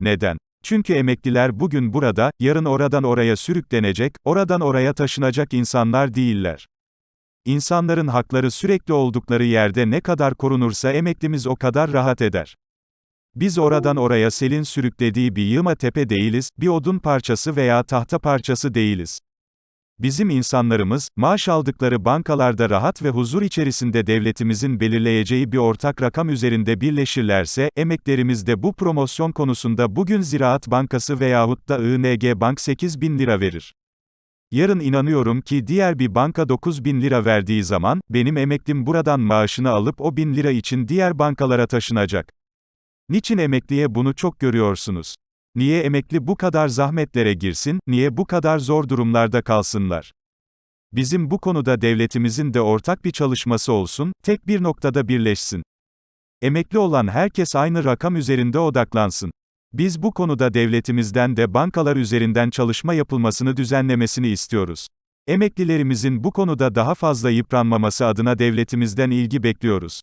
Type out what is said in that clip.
Neden? Çünkü emekliler bugün burada, yarın oradan oraya sürüklenecek, oradan oraya taşınacak insanlar değiller. İnsanların hakları sürekli oldukları yerde ne kadar korunursa emeklimiz o kadar rahat eder. Biz oradan oraya selin sürüklediği bir yığma tepe değiliz, bir odun parçası veya tahta parçası değiliz. Bizim insanlarımız, maaş aldıkları bankalarda rahat ve huzur içerisinde devletimizin belirleyeceği bir ortak rakam üzerinde birleşirlerse, emeklerimiz de bu promosyon konusunda bugün Ziraat Bankası veyahut da ING Bank 8 bin lira verir. Yarın inanıyorum ki diğer bir banka 9 bin lira verdiği zaman, benim emeklim buradan maaşını alıp o bin lira için diğer bankalara taşınacak. Niçin emekliye bunu çok görüyorsunuz? Niye emekli bu kadar zahmetlere girsin, niye bu kadar zor durumlarda kalsınlar? Bizim bu konuda devletimizin de ortak bir çalışması olsun, tek bir noktada birleşsin. Emekli olan herkes aynı rakam üzerinde odaklansın. Biz bu konuda devletimizden de bankalar üzerinden çalışma yapılmasını düzenlemesini istiyoruz. Emeklilerimizin bu konuda daha fazla yıpranmaması adına devletimizden ilgi bekliyoruz.